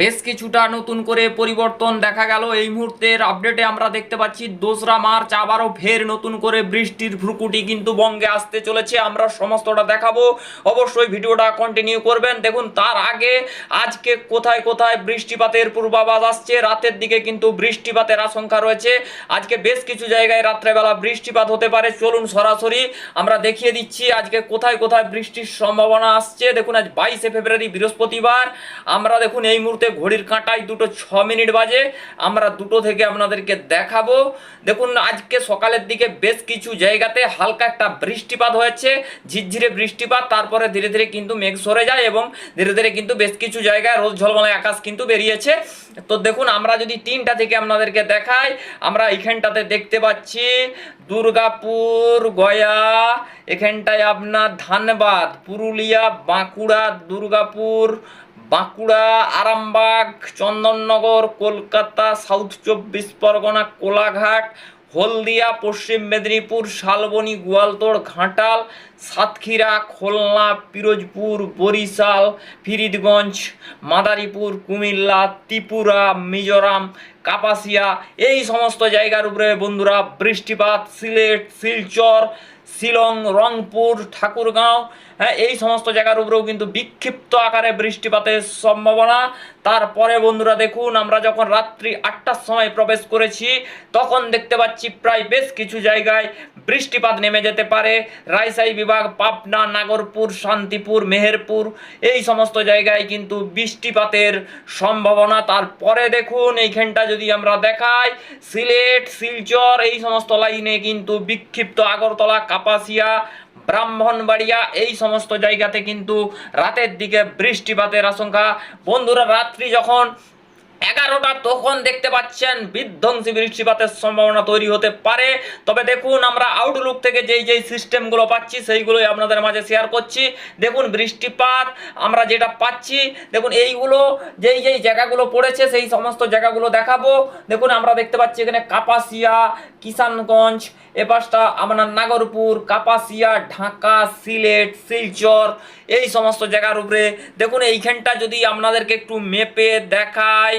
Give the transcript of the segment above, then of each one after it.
বেশ কিছুটা নতুন করে পরিবর্তন দেখা গেল। এই মুহূর্তের আপডেটে আমরা দেখতে পাচ্ছি, দোসরা মার্চ আবারও ফের নতুন করে বৃষ্টির ভ্রুকুটি কিন্তু বঙ্গে আসতে চলেছে। আমরা সমস্তটা দেখাবো। অবশ্যই ভিডিওটা কন্টিনিউ করবেন। দেখুন, তার আগে আজকে কোথায় কোথায় বৃষ্টিপাতের পূর্বাভাস আসছে, রাতের দিকে কিন্তু বৃষ্টিপাতের আশঙ্কা রয়েছে। আজকে বেশ কিছু জায়গায় রাত্রেবেলা বৃষ্টিপাত হতে পারে। চলুন সরাসরি আমরা দেখিয়ে দিচ্ছি আজকে কোথায় কোথায় বৃষ্টির সম্ভাবনা আসছে। দেখুন, আজ বাইশে ফেব্রুয়ারি বৃহস্পতিবার। আমরা দেখুন, এই মুহূর্তে ঘড়ির কাঁটায় দুটো ছ মিনিট বাজে, আমরা দুটো থেকে আপনাদেরকে দেখাবো। দেখুন, আজকে সকালের দিকে বেশ কিছু জায়গাতে হালকা একটা বৃষ্টিপাত হয়েছে, ঝিরঝিরে বৃষ্টিপাত, তারপরে ধীরে ধীরে কিন্তু মেঘ সরে যায় এবং ধীরে ধীরে কিন্তু বেশ কিছু জায়গায় রোদ ঝলমলে আকাশ কিন্তু বেরিয়েছে। তো দেখুন, আমরা যদি তিনটা থেকে আপনাদেরকে দেখাই, আমরা এখানটাতে দেখতে পাচ্ছি দুর্গাপুর, গয়া, এখানটায় আপনার ধানবাদ, পুরুলিয়া, বাঁকুড়া, দুর্গাপুর বাঁকুড়া, আরামবাগ, চন্দননগর, কলকাতা, সাউথ চব্বিশ পরগনা, কোলাঘাট, হলদিয়া, পশ্চিম মেদিনীপুর, শালবনী, গোয়ালতোড়, ঘাটাল, সাতক্ষীরা, খুলনা, পিরোজপুর, বরিশাল, ফিরিদগঞ্জ, মাদারীপুর, কুমিল্লা, ত্রিপুরা, মিজোরাম, কাপাসিয়া। এই সমস্ত জায়গার উপরে বন্ধুরা বৃষ্টিপাত, সিলেট, শিলচর, শিলং, রংপুর, ঠাকুরগাঁও হ্যাঁ এই সমস্ত জায়গার উপরেও কিন্তু বিক্ষিপ্ত আকারে বৃষ্টিপাতের সম্ভাবনা। তারপরে বন্ধুরা দেখুন, আমরা যখন রাত্রি আটটার সময় প্রবেশ করেছি, তখন দেখতে পাচ্ছি প্রায় বেশ কিছু জায়গায় বৃষ্টিপাত নেমে যেতে পারে। রায়সাই বিভাগ, পাবনা, নাগরপুর, শান্তিপুর, মেহেরপুর, এই সমস্ত জায়গায় কিন্তু বৃষ্টিপাতের সম্ভাবনা। তারপরে দেখুন, এইখানটা যদি আমরা দেখাই, সিলেট, শিলচর, এই সমস্ত লাইনে কিন্তু বিক্ষিপ্ত আগরতলা, কাপাসিয়া ব্রাহ্মণবাড়িয়া এই সমস্ত জায়গাতে কিন্তু রাতের দিকে বৃষ্টিপাতের আশঙ্কা। বন্ধুরা রাত্রি যখন এগারোটা তখন দেখতে পাচ্ছেন বিধ্বংসী বৃষ্টিপাতের সম্ভাবনা তৈরি হতে পারে। তবে দেখুন, আমরা আউটলুক থেকে যেই যেই সিস্টেমগুলো পাচ্ছি, সেইগুলোই আপনাদের মাঝে শেয়ার করছি। দেখুন, বৃষ্টিপাত, আমরা যেটা পাচ্ছি, দেখুন, এইগুলো যেই যেই জায়গাগুলো পড়েছে, সেই সমস্ত জায়গাগুলো দেখাবো। দেখুন, আমরা দেখতে পাচ্ছি এখানে কাপাসিয়া, কিষানগঞ্জ, এ পাশটা আপনার নাগরপুর, কাপাসিয়া, ঢাকা, সিলেট, শিলচর, এই সমস্ত জায়গার উপরে। দেখুন, এইখানটা যদি আপনাদেরকে একটু মেপে দেখায়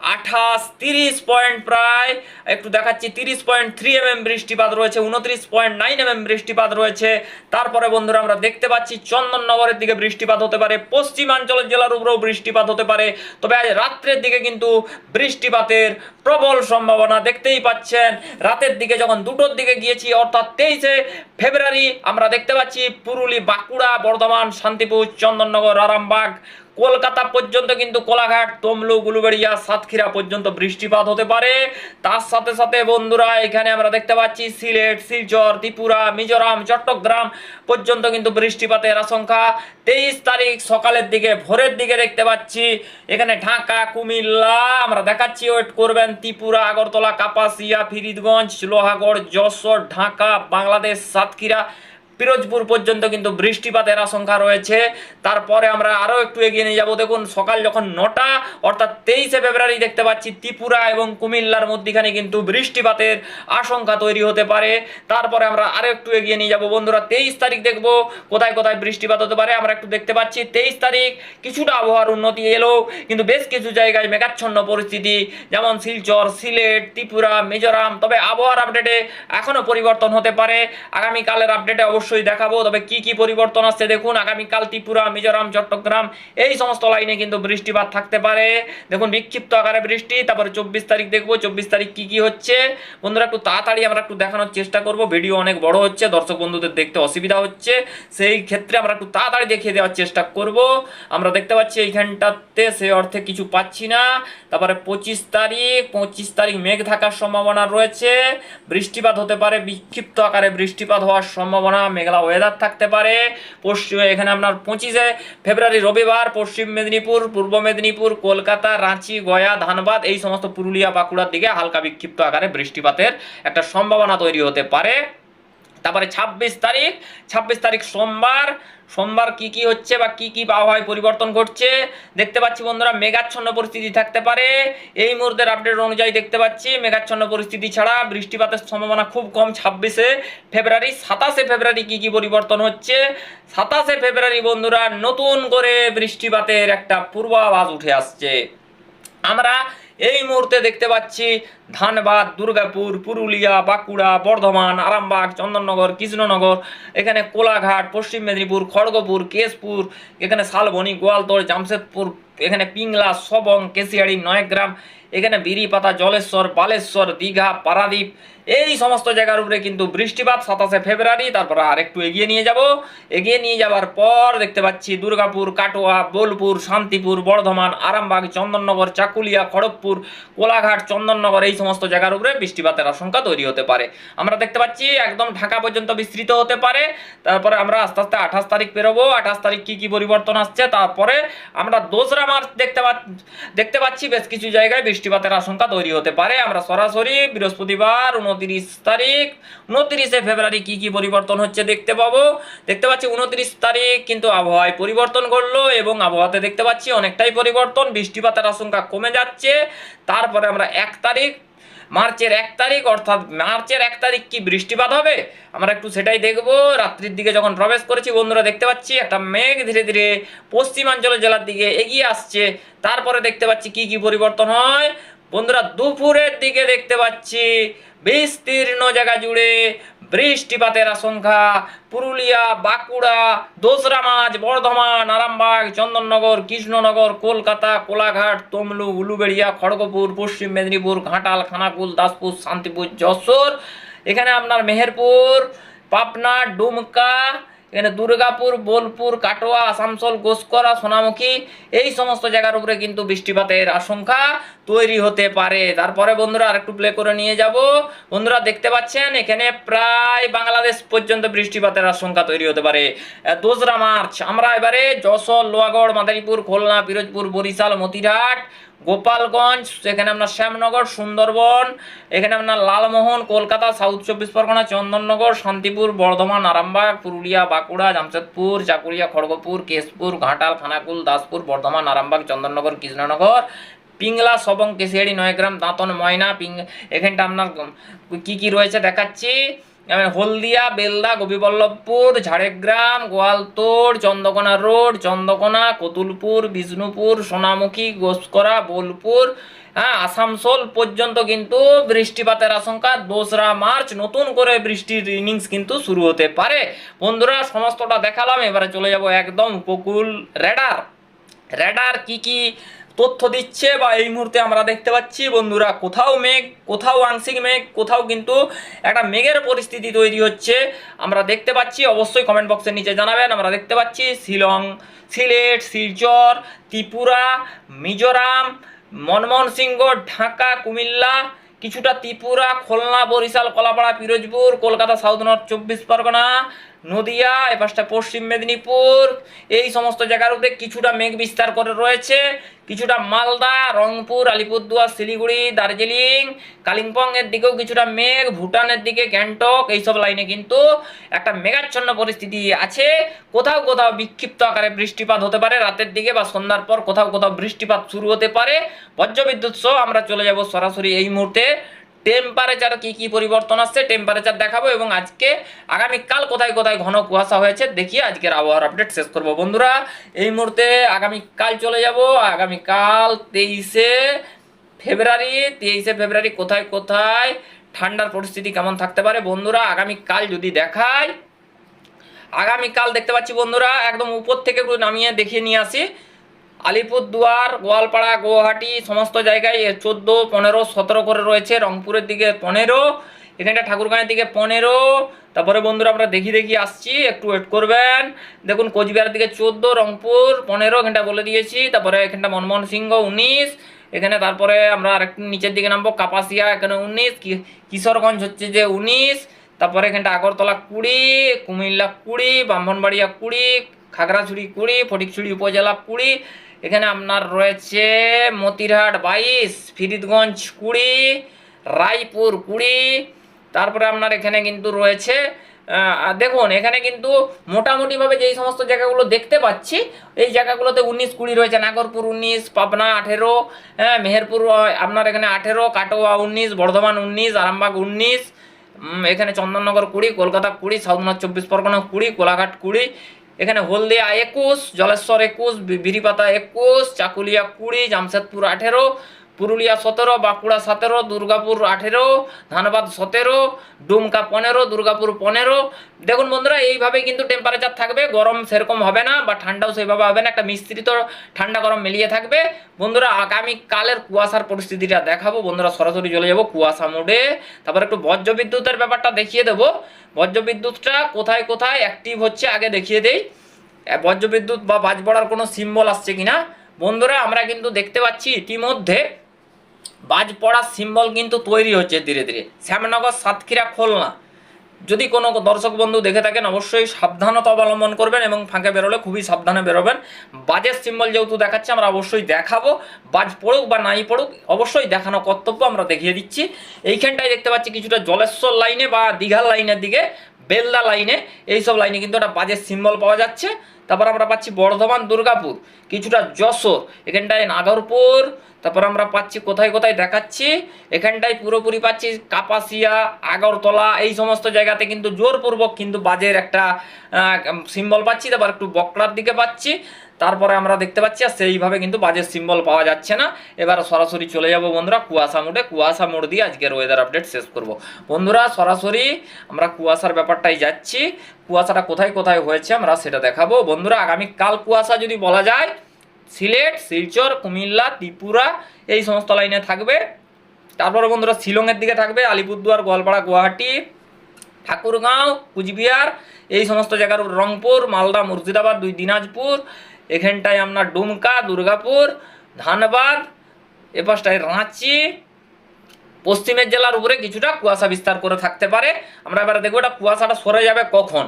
আঠাশ, তিরিশ পয়েন্ট প্রায়। একটু দেখাচ্ছি, তিরিশ পয়েন্ট থ্রি এমএম বৃষ্টিপাত রয়েছে, উনত্রিশ পয়েন্ট নাইন এমএম বৃষ্টিপাত রয়েছে। তারপরে বন্ধুরা আমরা দেখতে পাচ্ছি চন্দননগরের দিকে বৃষ্টিপাত হতে পারে পশ্চিমাঞ্চলের জেলার উপরেও বৃষ্টিপাত হতে পারে। তবে আজ রাত্রের দিকে কিন্তু বৃষ্টিপাতের প্রবল সম্ভাবনা দেখতেই পাচ্ছেন। রাতের দিকে যখন দুটোর দিকে গিয়েছি, অর্থাৎ তেইশে ফেব্রুয়ারি, আমরা দেখতে পাচ্ছি পুরুলি, বাঁকুড়া, বর্ধমান, শান্তিপুর, চন্দননগর, আরামবাগ, কলকাতা পর্যন্ত কিন্তু কোলাঘাট তমলু গুলুবেড়িয়া সাতক্ষীরা পর্যন্ত বৃষ্টিপাত হতে পারে। তার সাথে সাথে বন্ধুরা, এখানে আমরা দেখতে পাচ্ছি সিলেট, শিলচর, ত্রিপুরা, মিজোরাম, চট্টগ্রাম পর্যন্ত কিন্তু বৃষ্টিপাতের আশঙ্কা। তেইশ তারিখ সকালের দিকে, ভোরের দিকে দেখতে পাচ্ছি, এখানে ঢাকা, কুমিল্লা, আমরা দেখাচ্ছি, ওয়েট করবেন, ত্রিপুরা, আগরতলা, কাপাসিয়া, ফিরিদগঞ্জ, লোহাগড়, যশোর, ঢাকা, বাংলাদেশ, সাতক্ষীরা পিরোজপুর পর্যন্ত কিন্তু বৃষ্টিপাতের আশঙ্কা রয়েছে। তারপরে আমরা আরও একটু এগিয়ে নিয়ে যাব। দেখুন, সকাল যখন নটা, অর্থাৎ তেইশে ফেব্রুয়ারি দেখতে পাচ্ছি, ত্রিপুরা এবং কুমিল্লার মধ্যখানে কিন্তু বৃষ্টিপাতের আশঙ্কা তৈরি হতে পারে। তারপরে আমরা আরও একটু এগিয়ে নিয়ে যাব। বন্ধুরা, তেইশ তারিখ দেখব, কোথায় কোথায় বৃষ্টিপাত হতে পারে আমরা একটু দেখতে পাচ্ছি। তেইশ তারিখ কিছুটা আবহাওয়ার উন্নতি এলো, কিন্তু বেশ কিছু জায়গায় মেঘাচ্ছন্ন পরিস্থিতি, যেমন শিলচর, সিলেট, ত্রিপুরা, মিজোরাম। তবে আবহাওয়ার আপডেটে এখনও পরিবর্তন হতে পারে। আগামীকালের আপডেটে অবশ্যই দেখাবো। তবে কি কি পরিবর্তন আসছে দেখুন। আগামীকাল ত্রিপুরা, মিজোরাম, চট্টগ্রাম এই সমস্ত লাইনে কিন্তু বৃষ্টিপাত থাকতে পারে। দেখুন, বিক্ষিপ্ত আকারে বৃষ্টি, তারপরে চব্বিশ তারিখ দেখব। চব্বিশ তারিখ কি কি হচ্ছে? বন্ধুরা, একটু তাড়াতাড়ি আমরা একটু দেখানোর চেষ্টা করব। ভিডিও অনেক বড় হচ্ছে, দর্শক বন্ধুদের দেখতে অসুবিধা হচ্ছে। সেই ক্ষেত্রে আমরা একটু তাড়াতাড়ি দেখিয়ে দেওয়ার চেষ্টা করব। আমরা দেখতে পাচ্ছি এইখানটাতে সে অর্থে কিছু পাচ্ছি না। তারপরে পঁচিশ তারিখ পঁচিশ তারিখ মেঘ থাকার সম্ভাবনা রয়েছে। বৃষ্টিপাত হতে পারে, বিক্ষিপ্ত আকারে বৃষ্টিপাত হওয়ার সম্ভাবনা মেঘলা ওয়েদার থাকতে পারে। পশ্চিম এখানে আপনার পঁচিশে ফেব্রুয়ারি রবিবার, পশ্চিম মেদিনীপুর, পূর্ব মেদিনীপুর, কলকাতা, রাঁচি, গয়া, ধানবাদ এই সমস্ত পুরুলিয়া, বাঁকুড়ার দিকে হালকা বিক্ষিপ্ত আকারে বৃষ্টিপাতের একটা সম্ভাবনা তৈরি হতে পারে। তারপরে ছাব্বিশ তারিখ ছাব্বিশ তারিখ সোমবার সোমবার কি কি হচ্ছে বা কি কি আবহাওয়ায় পরিবর্তন ঘটছে দেখতে পাচ্ছি বন্ধুরা, মেঘাচ্ছন্ন পরিস্থিতি থাকতে পারে। এই মুহূর্তের আপডেট অনুযায়ী দেখতে পাচ্ছি, মেঘাচ্ছন্ন পরিস্থিতি ছাড়া বৃষ্টিপাতের সম্ভাবনা খুব কম ছাব্বিশে ফেব্রুয়ারি। সাতাশে ফেব্রুয়ারি কি কি পরিবর্তন হচ্ছে? সাতাশে ফেব্রুয়ারি বন্ধুরা, নতুন করে বৃষ্টিপাতের একটা পূর্বাভাস উঠে আসছে। আমরা এই মুহূর্তে দেখতে পাচ্ছি ধানবাদ, দুর্গাপুর, পুরুলিয়া, বাঁকুড়া, বর্ধমান, আরামবাগ, চন্দননগর, কৃষ্ণনগর, এখানে কোলাঘাট, পশ্চিম মেদিনীপুর, খড়গপুর, কেশপুর, এখানে শালবনি, গোয়ালতোড়, জামশেদপুর, এখানে পিংলা, সবং, কেশিয়াড়ি, নয়গ্রাম, এখানে বিড়িপাতা জলেশ্বর, বালেশ্বর, দীঘা, পারাদ্বীপ এই সমস্ত জায়গার উপরে কিন্তু বৃষ্টিপাত, সাতাশে ফেব্রুয়ারি, তারপর আর একটু এগিয়ে নিয়ে যাব। এগিয়ে নিয়ে যাওয়ার পর দেখতে পাচ্ছি দুর্গাপুর, কাটোয়া, বোলপুর, শান্তিপুর, বর্ধমান, আরামবাগ, চন্দননগর, চাকুলিয়া, খড়গপুর, কোলাঘাট, চন্দননগর এই সমস্ত জায়গার উপরে বৃষ্টিপাতের আশঙ্কা তৈরি হতে পারে। আমরা দেখতে পাচ্ছি একদম ঢাকা পর্যন্ত বিস্তৃত হতে পারে। তারপরে আমরা আস্তে আস্তে আঠাশ তারিখ পেরোবো আঠাশ তারিখ কি কি পরিবর্তন আসছে তারপরে আমরা দোসরা মার্চ দেখতে দেখতে পাচ্ছি বেশ কিছু জায়গায় বৃষ্টিপাতের আশঙ্কা তৈরি হতে পারে। আমরা সরাসরি বৃহস্পতিবার উনত্রিশ তারিখ। উনত্রিশে ফেব্রুয়ারি কি কি পরিবর্তন হচ্ছে দেখতে পাবো? দেখতে পাচ্ছি উনত্রিশ তারিখ কিন্তু আবহাওয়ায় পরিবর্তন করল এবং আবহাওয়াতে দেখতে পাচ্ছি অনেকটাই পরিবর্তন। বৃষ্টিপাতের আশঙ্কা কমে যাচ্ছে। তারপরে আমরা এক তারিখ, মার্চের এক তারিখ, অর্থাৎ মার্চের এক তারিখ কি বৃষ্টিপাত হবে? আমরা একটু সেটাই দেখব। রাত্রির দিকে যখন প্রবেশ করেছি, বন্ধুরা দেখতে পাচ্ছি একটা মেঘ ধীরে ধীরে পশ্চিমাঞ্চল জেলার দিকে এগিয়ে আসছে। তারপরে দেখতে পাচ্ছি কি কি পরিবর্তন হয়? বন্ধুরা, দুপুরের দিকে দেখতে পাচ্ছি বিস্তীর্ণ জায়গা জুড়ে বৃষ্টিপাতের আশঙ্কা। পুরুলিয়া, বাঁকুড়া, দোসরা মাছ, বর্ধমান, আরামবাগ, চন্দননগর, কৃষ্ণনগর, কলকাতা, কোলাঘাট, তমলু, উলুবেড়িয়া, খড়গপুর, পশ্চিম মেদিনীপুর, ঘাটাল, খানাকুল, দাসপুর, শান্তিপুর, যশোর। এখানে আপনার মেহেরপুর, পাবনা, ডুমকা এখানে দুর্গাপুর, বোলপুর, কাটোয়া, আসানসোল, গোসকরা, সোনামুখী, এই সমস্ত জায়গার উপরে কিন্তু বৃষ্টিপাতের আশঙ্কা তৈরি হতে পারে। তারপরে বন্ধুরা আরেকটু প্লে করে নিয়ে যাব। বন্ধুরা দেখতে পাচ্ছেন, এখানে প্রায় বাংলাদেশ পর্যন্ত বৃষ্টিপাতের আশঙ্কা তৈরি হতে পারে। দোসরা মার্চ, আমরা এবারে যশোর লোয়াগড় মাদারীপুর, খুলনা, পিরোজপুর, বরিশাল, মতিরহাট, গোপালগঞ্জ, এখানে আপনার শ্যামনগর, সুন্দরবন, এখানে আপনার লালমোহন, কলকাতা, সাউথ চব্বিশ পরগনা, চন্দননগর, শান্তিপুর, বর্ধমান, আরামবাগ, পুরুলিয়া বাঁকুড়া, জামশেদপুর, চাকুরিয়া, খড়গপুর, কেশপুর, ঘাটাল, খানাকুল, দাসপুর, বর্ধমান, আরামবাগ, চন্দননগর, কৃষ্ণনগর, পিংলা, সবং, কেশিয়াড়ি, নয়গ্রাম, দাঁতন, ময়না, পিং এখানটা আপনার কি কি রয়েছে দেখাচ্ছি? হলদিয়া, বেলদা, গোপীবল্লভপুর, ঝাড়গ্রাম, গোয়ালতোড়, চন্দ্রকোনা রোড, চন্দ্রকোনা, কতুলপুর, বিষ্ণুপুর, সোনামুখী, গোসকরা, বোলপুর হ্যাঁ আসানসোল পর্যন্ত কিন্তু বৃষ্টিপাতের আশঙ্কা। দোসরা মার্চ নতুন করে বৃষ্টির ইনিংস কিন্তু শুরু হতে পারে। বন্ধুরা, সমস্তটা দেখালাম, এবারে চলে যাব একদম উপকূল রেডার রেডার কি কি তথ্য দিচ্ছে বা এই মুহূর্তে আমরা দেখতে পাচ্ছি, বন্ধুরা, কোথাও মেঘ, কোথাও আংশিক মেঘ, কোথাও কিন্তু একটা মেঘের পরিস্থিতি তৈরি হচ্ছে। আমরা দেখতে পাচ্ছি, অবশ্যই কমেন্ট বক্সের নিচে জানাবেন, আমরা দেখতে পাচ্ছি শিলং, সিলেট, শিলচর, ত্রিপুরা, মিজোরাম মনমোহন সিংহ, ঢাকা, কুমিল্লা, কিছুটা ত্রিপুরা, খুলনা, বরিশাল, কলাপাড়া, পিরোজপুর, কলকাতা, সাউথ নর্থ, চব্বিশ পরগনা নদিয়া, এপাশটা পশ্চিম মেদিনীপুর, এই সমস্ত উপরে কিছুটা মেঘ বিস্তার করে রয়েছে। কিছুটা মালদা, রংপুর, আলিপুরদুয়ার, শিলিগুড়ি, দার্জিলিং, কালিম্পং এর দিকেও কিছুটা মেঘ, ভুটানের দিকে গ্যাংটক, এইসব লাইনে কিন্তু একটা মেঘাচ্ছন্ন পরিস্থিতি আছে। কোথাও কোথাও বিক্ষিপ্ত আকারে বৃষ্টিপাত হতে পারে রাতের দিকে বা সন্ধ্যার পর কোথাও কোথাও বৃষ্টিপাত শুরু হতে পারে। বজ্রবিদ্যুৎ সহ আমরা চলে যাব সরাসরি এই মুহূর্তে। টেম্পারেচার কি কি পরিবর্তন আসছে টেম্পারেচার দেখাবো এবং আজকে আগামীকাল কোথায় কোথায় ঘন কুয়াশা হয়েছে দেখিয়ে আজকের আবহাওয়ার আপডেট শেষ করব। বন্ধুরা, এই মুহূর্তে আগামীকাল চলে যাব। আগামীকাল তেইশে ফেব্রুয়ারি তেইশে ফেব্রুয়ারি কোথায় কোথায় ঠান্ডার পরিস্থিতি কেমন থাকতে পারে? বন্ধুরা আগামীকাল যদি দেখায় আগামীকাল দেখতে পাচ্ছি বন্ধুরা, একদম উপর থেকে নামিয়ে দেখিয়ে নিয়ে আসি। আলিপুরদুয়ার, গোয়ালপাড়া, গুয়াহাটি সমস্ত জায়গায় চোদ্দ, পনেরো, সতেরো করে রয়েছে। রংপুরের দিকে পনেরো এখানটা ঠাকুরগাঁয়ের দিকে পনেরো। তারপরে বন্ধুরা আমরা দেখি দেখি আসছি, একটু ওয়েট করবেন। দেখুন কোচবিহারের দিকে চোদ্দ, রংপুর পনেরো, এখানটা বলে দিয়েছি। তারপরে এখানটা মনমোহন সিংহ উনিশ, এখানে তারপরে আমরা আরেকটু নিচের দিকে নামবো, কাপাসিয়া এখানে উনিশ কিশোরগঞ্জ হচ্ছে যে উনিশ। তারপরে এখানটা আগরতলা কুড়ি, কুমিল্লা কুড়ি, ব্রাহ্মণবাড়িয়া কুড়ি, খাগড়াছড়ি কুড়ি, ফটিকছড়ি উপজেলা কুড়ি। এখানে আপনার রয়েছে মতিরহাট বাইশ, ফিরিদগঞ্জ কুড়ি, রায়পুর কুড়ি, তারপরে আপনার এখানে কিন্তু রয়েছে দেখুন, এখানে কিন্তু মোটামুটিভাবে যেই সমস্ত জায়গাগুলো দেখতে পাচ্ছি, এই জায়গাগুলোতে উনিশ কুড়ি রয়েছে, নাগরপুর উনিশ, পাবনা আঠেরো হ্যাঁ মেহেরপুর আপনার এখানে আঠেরো, কাটোয়া উনিশ, বর্ধমান উনিশ, আরামবাগ উনিশ এখানে চন্দননগর কুড়ি, কলকাতা কুড়ি, সাউথ নর্থ চব্বিশ পরগনা কুড়ি, কোলাঘাট কুড়ি এখানে হলদিয়া একুশ জলেশ্বর একুশ বিড়িপাতা একুশ চাকুলিয়া কুড়ি জামশেদপুর আঠেরো পুরুলিয়া সতেরো, বাঁকুড়া সতেরো, দুর্গাপুর আঠেরো, ধানবাদ সতেরো, ডুমকা পনেরো, দুর্গাপুর পনেরো। দেখুন বন্ধুরা, এইভাবে কিন্তু টেম্পারেচার থাকবে, গরম সেরকম হবে না বা ঠান্ডাও সেইভাবে হবে না, একটা মিশ্রিত ঠান্ডা গরম মিলিয়ে থাকবে। বন্ধুরা আগামী কালের কুয়াশার পরিস্থিতিটা দেখাবো। বন্ধুরা, সরাসরি চলে যাব কুয়াশা মোডে। তারপর একটু বজ্র বিদ্যুতের ব্যাপারটা দেখিয়ে দেবো। বজ্র বিদ্যুৎটা কোথায় কোথায় অ্যাক্টিভ হচ্ছে আগে দেখিয়ে দেই। বজ্র বিদ্যুৎ বা বাজ পড়ার কোনো সিম্বল আসছে কিনা? বন্ধুরা, আমরা কিন্তু দেখতে পাচ্ছি ইতিমধ্যে বাজ পড়ার সিম্বল কিন্তু তৈরি হচ্ছে ধীরে ধীরে। শ্যামনগর সাতক্ষীরা খুলনা। যদি কোনো দর্শক বন্ধু দেখে থাকেন, অবশ্যই সাবধানতা অবলম্বন করবেন এবং ফাঁকে বেরোলে খুবই সাবধানে বেরোবেন। বাজের সিম্বল যেহেতু দেখাচ্ছে, আমরা অবশ্যই দেখাবো। বাজ পড়ুক বা নাই পড়ুক, অবশ্যই দেখানো কর্তব্য আমরা দেখিয়ে দিচ্ছি। এইখানটায় দেখতে পাচ্ছি কিছুটা জলেশ্বর লাইনে বা দীঘার লাইনের দিকে, বেলদা লাইনে। এইসব লাইনে কিন্তু একটা বাজের সিম্বল পাওয়া যাচ্ছে। তারপর আমরা পাচ্ছি বর্ধমান দুর্গাপুর, কিছুটা যশোর। এখানটায় নাগরপুর তারপর আমরা পাচ্ছি, কোথায় কোথায় দেখাচ্ছি? এখানটায় পুরোপুরি পাচ্ছি কাপাসিয়া, আগরতলা, এই সমস্ত জায়গাতে কিন্তু জোরপূর্বক কিন্তু বাজের একটা সিম্বল পাচ্ছি। তারপর একটু বকড়ার দিকে পাচ্ছি। তারপরে আমরা দেখতে পাচ্ছি, আর সেইভাবে কিন্তু বাজের সিম্বল পাওয়া যাচ্ছে না। এবার সরাসরি চলে যাব বন্ধুরা কুয়াশা মোড়ে। কুয়াশা মোড় দিয়ে আজকের ওয়েদার আপডেট শেষ করব। বন্ধুরা, সরাসরি আমরা কুয়াশার ব্যাপারটাই যাচ্ছি। কুয়াশাটা কোথায় কোথায় হয়েছে আমরা সেটা দেখাবো। বন্ধুরা আগামী কাল কুয়াশা যদি বলা যায় সিলেট, শিলচর, কুমিল্লা, ত্রিপুরা, এই সমস্ত লাইনে থাকবে। তারপরে বন্ধুরা শিলংয়ের দিকে থাকবে আলিপুরদুয়ার, গোয়ালপাড়া, গুয়াহাটি, ঠাকুরগাঁও, কুচবিহার, এই সমস্ত জায়গার রংপুর, মালদা, মুর্শিদাবাদ, দুই দিনাজপুর, এখানটায় আপনার ডুমকা, দুর্গাপুর, ধানবাদ এ পাশটায় রাঁচি, পশ্চিমের জেলার উপরে কিছুটা কুয়াশা বিস্তার করে থাকতে পারে। আমরা এবারে দেখব এটা কুয়াশাটা সরে যাবে কখন।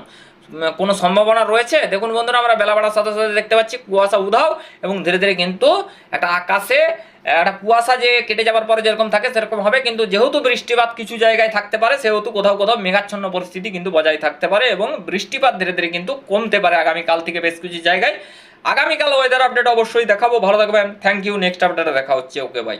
কোনো সম্ভাবনা রয়েছে? দেখুন বন্ধুরা, আমরা বেলা বাড়ার সাথে সাথে দেখতে পাচ্ছি কুয়াশা উধাও এবং ধীরে ধীরে কিন্তু একটা আকাশে, একটা কুয়াশা যে কেটে যাওয়ার পরে যেরকম থাকে সেরকম হবে। কিন্তু যেহেতু বৃষ্টিপাত কিছু জায়গায় থাকতে পারে, সেহেতু কোথাও কোথাও মেঘাচ্ছন্ন পরিস্থিতি কিন্তু বজায় থাকতে পারে এবং বৃষ্টিপাত ধীরে ধীরে কিন্তু কমতে পারে আগামীকাল থেকে বেশ কিছু জায়গায়। আগামীকাল ওয়েদার আপডেট অবশ্যই দেখাবো। ভালো থাকবেন। থ্যাংক ইউ নেক্সট আপডেটে দেখা হচ্ছে। Okay bye